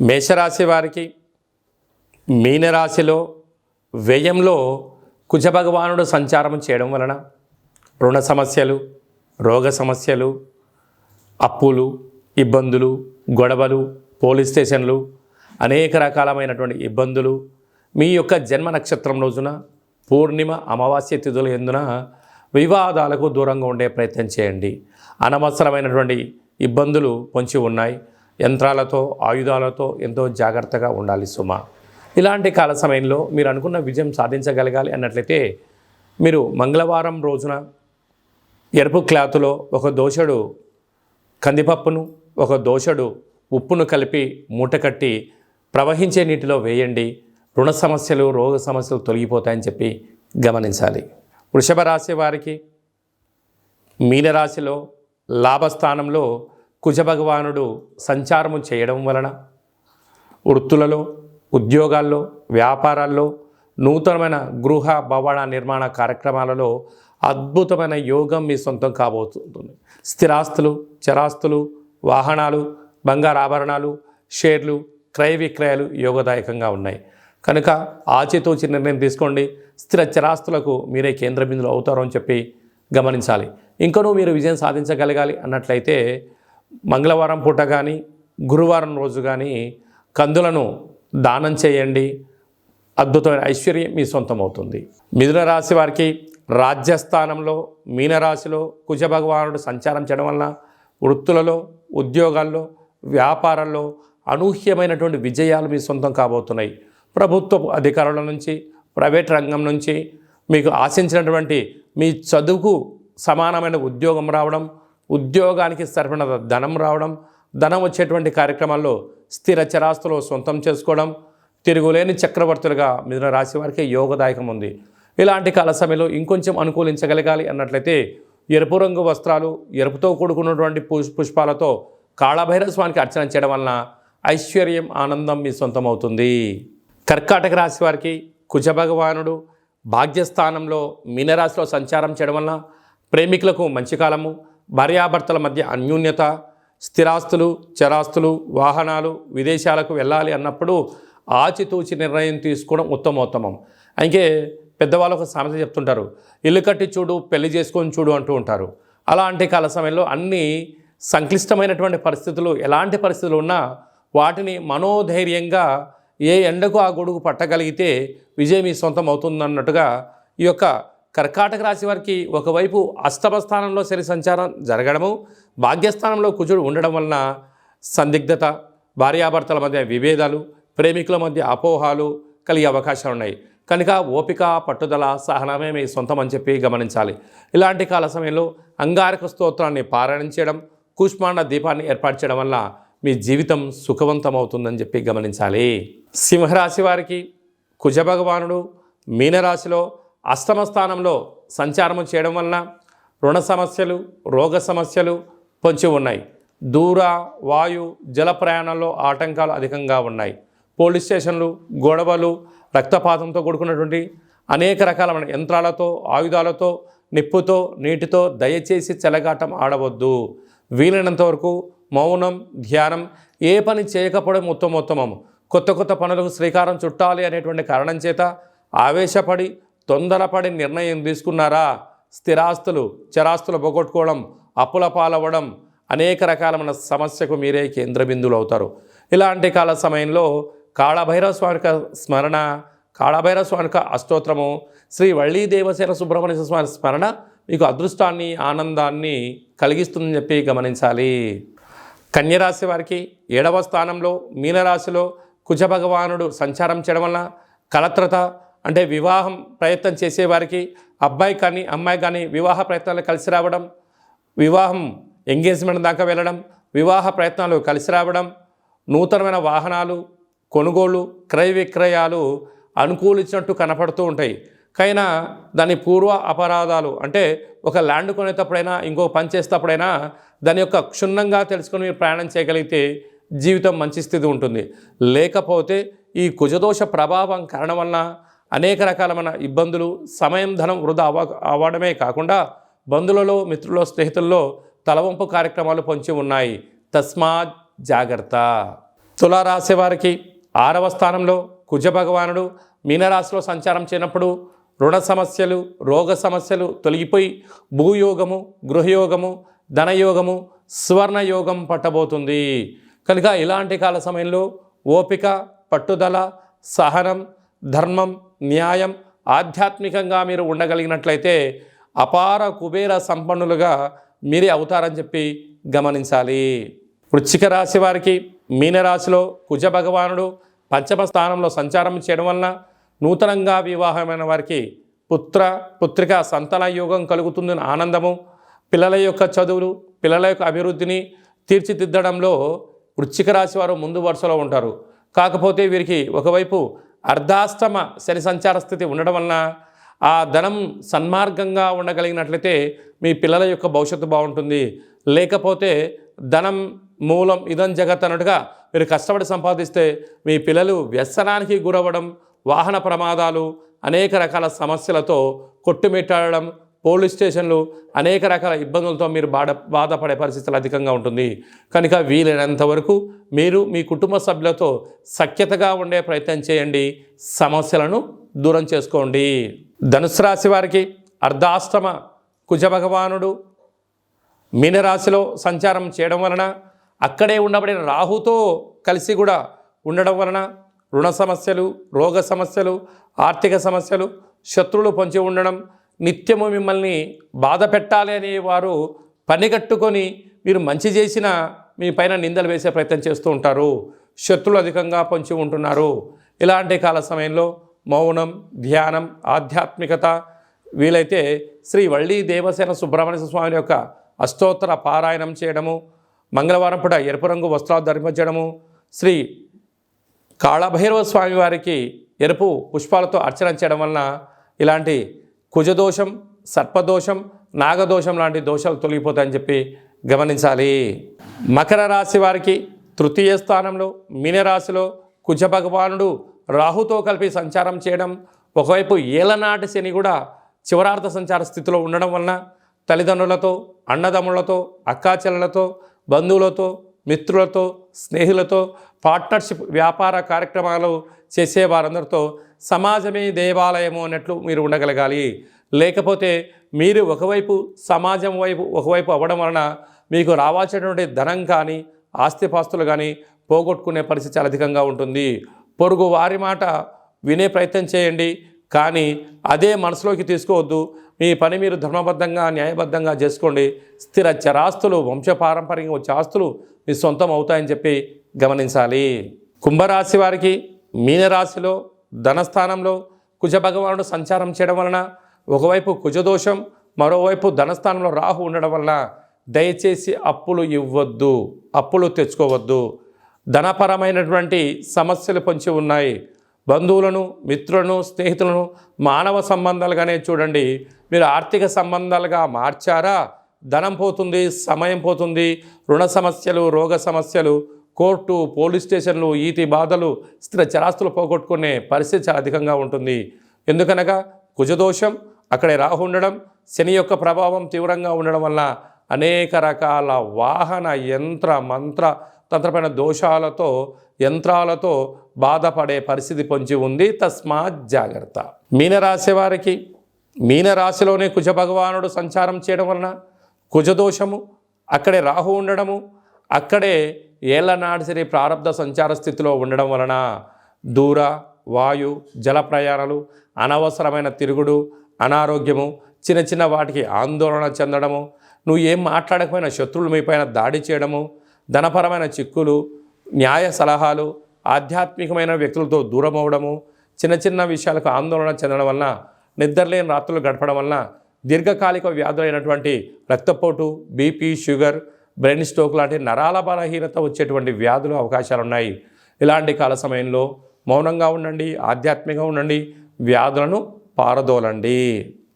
మేషరాశి వారికి మీనరాశిలో వ్యయంలో కుజభగవానుడు సంచారం చేయడం వలన రుణ సమస్యలు రోగ సమస్యలు అప్పులు ఇబ్బందులు గొడవలు పోలీస్ స్టేషన్లు అనేక రకాలమైనటువంటి ఇబ్బందులు మీ యొక్క జన్మ నక్షత్రం రోజున పూర్ణిమ అమావాస్య తిథుల ఎందున వివాదాలకు దూరంగా ఉండే ప్రయత్నం చేయండి. అనవసరమైనటువంటి ఇబ్బందులు పొంచి ఉన్నాయి. యంత్రాలతో ఆయుధాలతో ఎంతో జాగ్రత్తగా ఉండాలి సుమ. ఇలాంటి కాల సమయంలో మీరు అనుకున్న విజయం సాధించగలగాలి అన్నట్లయితే మీరు మంగళవారం రోజున ఎరుపు క్లాతులో ఒక దోషడు కందిపప్పును ఒక దోషడు ఉప్పును కలిపి మూట కట్టి ప్రవహించే నీటిలో వేయండి. రుణ సమస్యలు రోగ సమస్యలు తొలగిపోతాయని చెప్పి గమనించాలి. వృషభ రాశి వారికి మీనరాశిలో లాభస్థానంలో కుజభగవానుడు సంచారము చేయడం వలన వృత్తులలో ఉద్యోగాల్లో వ్యాపారాల్లో నూతనమైన గృహ భవన నిర్మాణ కార్యక్రమాలలో అద్భుతమైన యోగం మీ సొంతం కాబోతుంది. స్థిరాస్తులు చరాస్తులు వాహనాలు బంగారు ఆభరణాలు షేర్లు క్రయ విక్రయాలు యోగదాయకంగా ఉన్నాయి. కనుక ఆచితూచి నిర్ణయం తీసుకోండి. స్థిర చరాస్తులకు మీరే కేంద్ర బిందులు అవుతారు అని చెప్పి గమనించాలి. ఇంకనూ మీరు విజయం సాధించగలగాలి అన్నట్లయితే మంగళవారం పూట కానీ గురువారం రోజు కానీ కందులను దానం చేయండి. అద్భుతమైన ఐశ్వర్యం మీ సొంతం అవుతుంది మిథున రాశి వారికి రాజ్యస్థానంలో మీనరాశిలో కుజ భగవానుడు సంచారం చేయడం వలన వృత్తులలో ఉద్యోగాల్లో వ్యాపారాల్లో అనూహ్యమైనటువంటి విజయాలు మీ సొంతం కాబోతున్నాయి. ప్రభుత్వ అధికారుల నుంచి ప్రైవేట్ రంగం నుంచి మీకు ఆశించినటువంటి మీ చదువుకు సమానమైన ఉద్యోగం రావడం ఉద్యోగానికి సరిపడిన ధనం రావడం ధనం వచ్చేటువంటి కార్యక్రమాల్లో స్థిర చరాస్తులు సొంతం చేసుకోవడం తిరుగులేని చక్రవర్తులుగా మిథున రాశి వారికి యోగదాయకం ఉంది. ఇలాంటి కాల సమయంలో ఇంకొంచెం అనుకూలించగలగాలి అన్నట్లయితే ఎరుపు రంగు వస్త్రాలు ఎరుపుతో కూడుకున్నటువంటి పుష్ పుష్పాలతో కాళభైరస్వానికి అర్చన చేయడం వలన ఐశ్వర్యం ఆనందం మీ సొంతం అవుతుంది కర్కాటక రాశి వారికి కుజభగవానుడు భాగ్యస్థానంలో మీనరాశిలో సంచారం చేయడం వలన ప్రేమికులకు మంచి కాలము భార్యాభర్తల మధ్య అన్యూన్యత స్థిరాస్తులు చరాస్తులు వాహనాలు విదేశాలకు వెళ్ళాలి అన్నప్పుడు ఆచితూచి నిర్ణయం తీసుకోవడం ఉత్తమోత్తమం. అయితే పెద్దవాళ్ళు ఒక సామెత చెప్తుంటారు ఇల్లు కట్టి చూడు పెళ్ళి చేసుకొని చూడు అంటూ ఉంటారు. అలాంటి కాల సమయంలో అన్ని సంక్లిష్టమైనటువంటి పరిస్థితులు ఎలాంటి పరిస్థితులు ఉన్నా వాటిని మనోధైర్యంగా ఏ ఎండకు ఆ గొడుగు పట్టగలిగితే విజయం మీ సొంతం అవుతుందన్నట్టుగా ఈ యొక్క కర్కాటక రాశి వారికి ఒకవైపు అష్టమ స్థానంలో శని సంచారం జరగడము భాగ్యస్థానంలో కుజుడు ఉండడం వలన సందిగ్ధత భార్యాభర్తల మధ్య విభేదాలు ప్రేమికుల మధ్య అపోహాలు కలిగే అవకాశాలు ఉన్నాయి. కనుక ఓపిక పట్టుదల సహనమే మీ సొంతం అని చెప్పి గమనించాలి. ఇలాంటి కాల సమయంలో అంగారక స్తోత్రాన్ని పారాయణం చేయడం కూష్మాండ దీపాన్ని ఏర్పాటు చేయడం వల్ల మీ జీవితం సుఖవంతమవుతుందని చెప్పి గమనించాలి. సింహరాశి వారికి కుజభగవానుడు మీనరాశిలో అష్టమ స్థానంలో సంచారం చేయడం వలన రుణ సమస్యలు రోగ సమస్యలు పొంచి ఉన్నాయి. దూర వాయు జల ప్రయాణంలో ఆటంకాలు అధికంగా ఉన్నాయి. పోలీస్ స్టేషన్లు గొడవలు రక్తపాతంతో కూడుకున్నటువంటి అనేక రకాలమైన యంత్రాలతో ఆయుధాలతో నిప్పుతో నీటితో దయచేసి చెలగాటం ఆడవద్దు. వీలైనంత వరకు మౌనం ధ్యానం ఏ పని చేయకపోవడం ఉత్తమోత్తమం కొత్త కొత్త పనులకు శ్రీకారం చుట్టాలి అనేటువంటి కారణం చేత ఆవేశపడి తొందరపడి నిర్ణయం తీసుకున్నారా? స్థిరాస్తులు చరాస్తులు పోగొట్టుకోవడం అప్పుల పాలవ్వడం అనేక రకాలమైన సమస్యకు మీరే కేంద్ర బిందువులు అవుతారు ఇలాంటి కాల సమయంలో కాళభైరవ స్వామిక స్మరణ కాళభైరవ స్వామిక అష్టోత్తరము శ్రీ వళ్ళీ దేవసేన సుబ్రహ్మణ్య స్వామి స్మరణ మీకు అదృష్టాన్ని ఆనందాన్ని కలిగిస్తుందని చెప్పి గమనించాలి. కన్యరాశి వారికి ఏడవ స్థానంలో మీనరాశిలో కుజ భగవానుడు సంచారం చేయడం వలన కలత్రత అంటే వివాహం ప్రయత్నం చేసేవారికి అబ్బాయి కానీ అమ్మాయి కానీ వివాహ ప్రయత్నాలు కలిసి రావడం వివాహం ఎంగేజ్మెంట్ దాకా వెళ్ళడం వివాహ ప్రయత్నాలు కలిసి రావడం నూతనమైన వాహనాలు కొనుగోలు క్రయ విక్రయాలు అనుకూలించినట్టు కనపడుతూ ఉంటాయి. కైనా దాని పూర్వ అపరాధాలు అంటే ఒక ల్యాండ్ కొనేటప్పుడైనా ఇంకో పని చేసేటప్పుడైనా దాని యొక్క క్షుణ్ణంగా తెలుసుకొని మీరు ప్రయాణం చేయగలిగితే జీవితం మంచి స్థితి ఉంటుంది. లేకపోతే ఈ కుజదోష ప్రభావం కారణం వలన అనేక రకాలమైన ఇబ్బందులు సమయం ధనం వృధా అవ అవ్వడమే కాకుండా బంధువులలో మిత్రుల్లో స్నేహితుల్లో తలవంపు కార్యక్రమాలు పొంచి ఉన్నాయి. తస్మాత్ జాగ్రత్త. తులారాశి వారికి ఆరవ స్థానంలో కుజ భగవానుడు మీనరాశిలో సంచారం చేయనప్పుడు రుణ సమస్యలు రోగ సమస్యలు తొలగిపోయి భూయోగము గృహయోగము ధనయోగము స్వర్ణయోగం పట్టబోతుంది. కనుక ఇలాంటి కాల సమయంలో ఓపిక పట్టుదల సహనం ధర్మం న్యాయం ఆధ్యాత్మికంగా మీరు ఉండగలిగినట్లయితే అపార కుబేర సంపన్నులుగా మీరే అవుతారని చెప్పి గమనించాలి. వృచ్చిక రాశి వారికి మీనరాశిలో కుజ భగవానుడు పంచమ స్థానంలో సంచారం చేయడం వలన నూతనంగా వివాహమైన వారికి పుత్ర పుత్రిక సంతాన యోగం కలుగుతుందని ఆనందము. పిల్లల యొక్క చదువులు పిల్లల యొక్క అభివృద్ధిని తీర్చిదిద్దడంలో వృచ్చిక రాశి వారు ముందు వరుసలో ఉంటారు. కాకపోతే వీరికి ఒకవైపు అర్ధాష్టమ శని సంచార స్థితి ఉండడం వలన ఆ ధనం సన్మార్గంగా ఉండగలిగినట్లయితే మీ పిల్లల యొక్క భవిష్యత్తు బాగుంటుంది. లేకపోతే ధనం మూలం ఇదం జగత్ అన్నట్టుగా మీరు కష్టపడి సంపాదిస్తే మీ పిల్లలు వ్యసనానికి గురవ్వడం వాహన ప్రమాదాలు అనేక రకాల సమస్యలతో కొట్టుమిట్టాడడం పోలీస్ స్టేషన్లు అనేక రకాల ఇబ్బందులతో మీరు బాధ బాధపడే పరిస్థితులు అధికంగా ఉంటుంది. కనుక వీలైనంత వరకు మీరు మీ కుటుంబ సభ్యులతో సఖ్యతగా ఉండే ప్రయత్నం చేయండి. సమస్యలను దూరం చేసుకోండి. ధనుసు రాశి వారికి అర్ధాష్టమ కుజ భగవానుడు మీనరాశిలో సంచారం చేయడం వలన అక్కడే ఉండబడిన రాహుతో కలిసి కూడా ఉండడం వలన రుణ సమస్యలు రోగ సమస్యలు ఆర్థిక సమస్యలు శత్రువులు పొంచి ఉండడం నిత్యము మిమ్మల్ని బాధ పెట్టాలి అనే వారు పనిగట్టుకొని మీరు మంచి చేసిన మీ పైన నిందలు వేసే ప్రయత్నం చేస్తూ ఉంటారు. శత్రులు అధికంగా పొంచి ఉంటున్నారు. ఇలాంటి కాల సమయంలో మౌనం ధ్యానం ఆధ్యాత్మికత వీలైతే శ్రీ వళ్ళీ దేవసేన సుబ్రహ్మణ్య స్వామి యొక్క అష్టోత్తర పారాయణం చేయడము మంగళవారం పూట ఎరుపు రంగు వస్త్రాలు ధరించడము శ్రీ కాళభైరవ స్వామి వారికి ఎరుపు పుష్పాలతో అర్చన చేయడం వలన ఇలాంటి కుజదోషం సర్పదోషం నాగదోషం లాంటి దోషాలు తొలగిపోతాయని చెప్పి గమనించాలి. మకర రాశి వారికి తృతీయ స్థానంలో మీనరాశిలో కుజ భగవానుడు రాహుతో కలిపి సంచారం చేయడం ఒకవైపు ఏలనాటి శని కూడా చివరార్థ సంచార స్థితిలో ఉండడం వలన తల్లిదండ్రులతో అన్నదమ్ములతో అక్కాచెల్లలతో బంధువులతో మిత్రులతో స్నేహితులతో పార్ట్నర్షిప్ వ్యాపార కార్యక్రమాలు చేసే వారందరితో సమాజమే దేవాలయము అన్నట్లు మీరు ఉండగలగాలి. లేకపోతే మీరు ఒకవైపు సమాజం వైపు ఒకవైపు అవ్వడం వలన మీకు రావాల్సినటువంటి ధనం కానీ ఆస్తిపాస్తులు కానీ పోగొట్టుకునే పరిస్థితి చాలా అధికంగా ఉంటుంది. పొరుగు వారి మాట వినే ప్రయత్నం చేయండి. కానీ అదే మనసులోకి తీసుకోవద్దు. మీ పని మీరు ధర్మబద్ధంగా న్యాయబద్ధంగా చేసుకోండి. స్థిర చరాస్తులు వంశపారంపర్యంగా వచ్చే ఆస్తులు మీ సొంతం అవుతాయని చెప్పి గమనించాలి. కుంభరాశి వారికి మీనరాశిలో ధనస్థానంలో కుజ భగవానుడు సంచారం చేయడం వలన ఒకవైపు కుజదోషం మరోవైపు ధనస్థానంలో రాహు ఉండడం వలన దయచేసి అప్పులు ఇవ్వద్దు అప్పులు తెచ్చుకోవద్దు. ధనపరమైనటువంటి సమస్యలు పొంచి ఉన్నాయి. బంధువులను మిత్రులను స్నేహితులను మానవ సంబంధాలుగానే చూడండి. మీరు ఆర్థిక సంబంధాలుగా మార్చారా? ధనం పోతుంది సమయం పోతుంది రుణ సమస్యలు రోగ సమస్యలు కోర్టు పోలీస్ స్టేషన్లు ఈతి బాధలు స్థిర చరాస్తులు పోగొట్టుకునే పరిస్థితి చాలా అధికంగా ఉంటుంది. ఎందుకనగా కుజదోషం అక్కడే రాహు ఉండడం శని యొక్క ప్రభావం తీవ్రంగా ఉండడం వల్ల అనేక రకాల వాహన యంత్ర మంత్ర తంత్రమైన దోషాలతో యంత్రాలతో బాధపడే పరిస్థితి పొంచి ఉంది. తస్మాత్ జాగ్రత్త. మీనరాశి వారికి మీనరాశిలోనే కుజ భగవానుడు సంచారం చేయడం వలన కుజదోషము అక్కడే రాహు ఉండడము అక్కడే ఏళ్ళనాడు సరి ప్రారంధ సంచార స్థితిలో ఉండడం వలన దూర వాయు జల ప్రయాణాలు అనవసరమైన తిరుగుడు అనారోగ్యము చిన్న చిన్న వాటికి ఆందోళన చెందడము నువ్వు ఏం మాట్లాడకపోయినా శత్రువులు మీపైన దాడి చేయడము ధనపరమైన చిక్కులు న్యాయ సలహాలు ఆధ్యాత్మికమైన వ్యక్తులతో దూరం అవడము చిన్న చిన్న విషయాలకు ఆందోళన చెందడం వలన నిద్రలేని రాత్రులు గడపడం వలన దీర్ఘకాలిక వ్యాధులైనటువంటి రక్తపోటు బీపీ షుగర్ బ్రెయిన్ స్ట్రోక్ లాంటి నరాల బలహీనత వచ్చేటువంటి వ్యాధులు అవకాశాలు ఉన్నాయి ఇలాంటి కాల సమయంలో మౌనంగా ఉండండి ఆధ్యాత్మికంగా ఉండండి వ్యాధులను పారదోలండి.